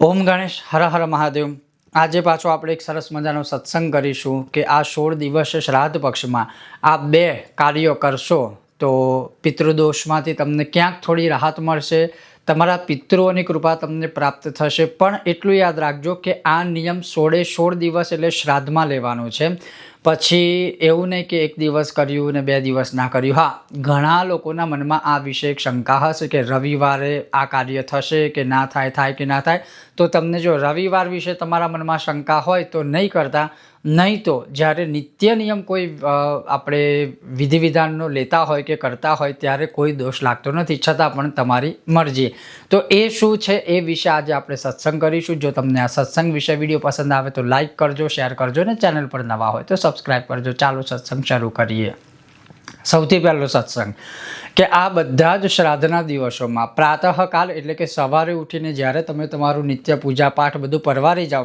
ઓમ ગણેશ, હર હર મહાદેવ. આજે પાછો આપણે એક સરસ મજાનો સત્સંગ કરીશું કે આ સોળ દિવસ શ્રાદ્ધ પક્ષમાં આ બે કાર્યો કરશો તો પિતૃદોષમાંથી તમને ક્યાંક થોડી રાહત મળશે, તમારા પિતૃઓની કૃપા તમને પ્રાપ્ત થશે. પણ એટલું યાદ રાખજો કે આ નિયમ સોળે સોળ દિવસ એટલે શ્રાદ્ધમાં લેવાનો છે. પછી એવું નહીં કે એક દિવસ કર્યું ને બે દિવસ ના કર્યું. હા, ઘણા લોકોના મનમાં આ વિશે એક શંકા હશે કે રવિવારે આ કાર્ય થશે કે ના થાય થાય કે ના થાય. તો તમને જો રવિવાર વિશે તમારા મનમાં શંકા હોય તો નહીં કરતા. નહીં તો જ્યારે નિત્ય નિયમ કોઈ આપણે વિધિ વિધાનનો લેતા હોય કે કરતા હોય ત્યારે કોઈ દોષ લાગતો નથી. છતાં પણ તમારી મરજી. તો એ શું છે એ વિશે આજે આપણે સત્સંગ કરીશું. જો તમને આ સત્સંગ વિશે વીડિયો પસંદ આવે તો લાઇક કરજો, શેર કરજો ને ચેનલ પર નવા હોય તો સબસ્ક્રાઈબ કરજો. ચાલો સત્સંગ શરૂ કરીએ. સૌથી પહેલો સત્સંગ કે આ બધા જ શ્રાદ્ધના દિવસોમાં પ્રાતઃકાલ એટલે કે સવારે ઉઠીને જ્યારે તમે તમારું નિત્ય પૂજા પાઠ બધું પરવારી જાઓ,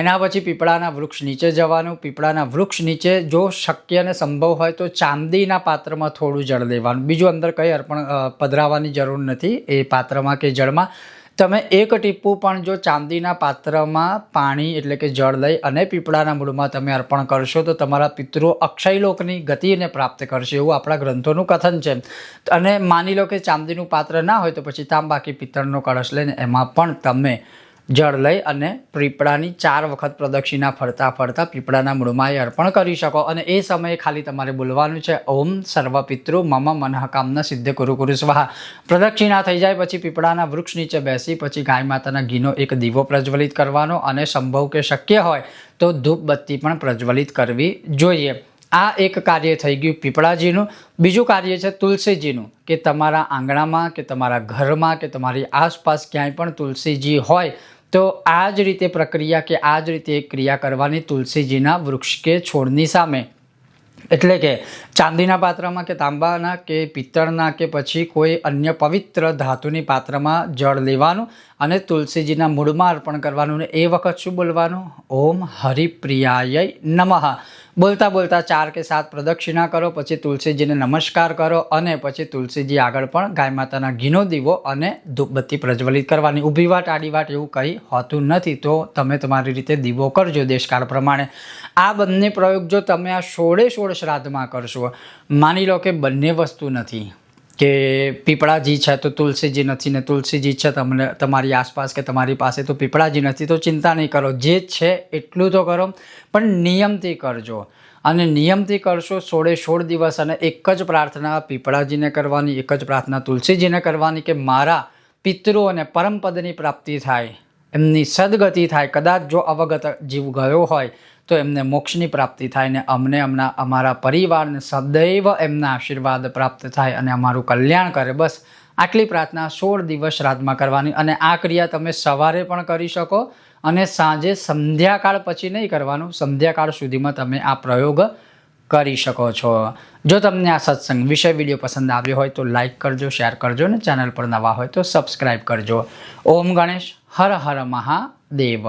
એના પછી પીપળાના વૃક્ષ નીચે જવાનું, પીપળાના વૃક્ષ નીચે જો શક્ય અને સંભવ હોય તો ચાંદીના પાત્રમાં થોડું જળ લેવાનું. બીજું અંદર કંઈ અર્પણ પધરાવાની જરૂર નથી. એ પાત્રમાં કે જળમાં તમે એક ટીપું પણ જો ચાંદીના પાત્રમાં પાણી એટલે કે જળ લઈ અને પીપળાના મૂળમાં તમે અર્પણ કરશો તો તમારા પિતૃઓ અક્ષયલોકની ગતિને પ્રાપ્ત કરશે એવું આપણા ગ્રંથોનું કથન છે. અને માની લો કે ચાંદીનું પાત્ર ના હોય તો પછી તાંબાકી પિત્તળનો કળશ લઈને એમાં પણ તમે જળ લઈ અને પીપળાની ચાર વખત પ્રદક્ષિણા ફરતા ફરતા પીપળાના મૂળમાં અર્પણ કરી શકો. અને એ સમયે ખાલી તમારે બોલવાનું છે, ઓમ સર્વપિતૃ મમ મનહકામના સિદ્ધ કુરુ કુરુ સ્વાહા. પ્રદક્ષિણા થઈ જાય પછી પીપળાના વૃક્ષ નીચે બેસી પછી ગાય માતાના ઘીનો એક દીવો પ્રજ્વલિત કરવાનો અને સંભવ કે શક્ય હોય તો ધૂપ બત્તી પણ પ્રજ્વલિત કરવી જોઈએ. આ એક કાર્ય થઈ ગયું પીપળાજીનું. બીજું કાર્ય છે તુલસીજીનું, કે તમારા આંગણામાં, કે તમારા ઘરમાં, કે તમારી આસપાસ ક્યાંય પણ તુલસીજી હોય તો આ જ રીતે પ્રક્રિયા કે આ જ રીતે ક્રિયા કરવાની તુલસીજીના વૃક્ષ કે છોડની સામે. એટલે કે ચાંદીના પાત્રમાં કે તાંબાના કે પિત્તળના કે પછી કોઈ અન્ય પવિત્ર ધાતુની પાત્રમાં જળ લેવાનું અને તુલસીજીના મૂળમાં અર્પણ કરવાનું. ને એ વખત શું બોલવાનું? ઓમ હરિપ્રિયાય નમઃ. બોલતા બોલતા ચાર કે સાત પ્રદક્ષિણા કરો, પછી તુલસીજીને નમસ્કાર કરો અને પછી તુલસીજી આગળ પણ ગાય માતાના ઘીનો દીવો અને ધૂપબત્તી પ્રજ્વલિત કરવાની. ઊભી વાટ, આડી વાટ એવું કંઈ હોતું નથી. તો તમે તમારી રીતે દીવો કરજો દેશકાળ પ્રમાણે. આ બંને પ્રયોગ જો તમે આ સોળે સોળ શ્રાદ્ધમાં કરશો, માની લો કે બંને વસ્તુ નથી. કે પીપળાજી છે તો તુલસીજી નથી ને તુલસીજી છે તમને તમારી આસપાસ કે તમારી પાસે તો પીપળાજી નથી તો ચિંતા નહીં કરો. જે છે એટલું તો કરો, પણ નિયમથી કરજો. અને નિયમથી કરશો સોળે સોળ દિવસ અને એક જ પ્રાર્થના પીપળાજીને કરવાની, એક જ પ્રાર્થના તુલસીજીને કરવાની કે મારા પિતૃઓને પરમપદની પ્રાપ્તિ થાય, એમની સદગતિ થાય. કદાચ જો અવગત જીવ ગયો હોય તો એમને મોક્ષની પ્રાપ્તિ થાય ને અમને અમના અમારા પરિવારને સદૈવ એમના આશીર્વાદ પ્રાપ્ત થાય અને અમારું કલ્યાણ કરે. બસ આટલી પ્રાર્થના સોળ દિવસ શ્રાદ્ધમાં કરવાની અને આ ક્રિયા તમે સવારે પણ કરી શકો અને સાંજે સંધ્યાકાળ પછી નહીં કરવાનું, સંધ્યાકાળ સુધીમાં તમે આ પ્રયોગ કરી શકો છો. જો તમને આ સત્સંગ વિષય વીડિયો પસંદ આવ્યો હોય તો લાઈક કરજો, શેર કરજો ને ચેનલ પર નવા હોય તો સબસ્ક્રાઈબ કરજો. ઓમ ગણેશ, હર હર મહાદેવ.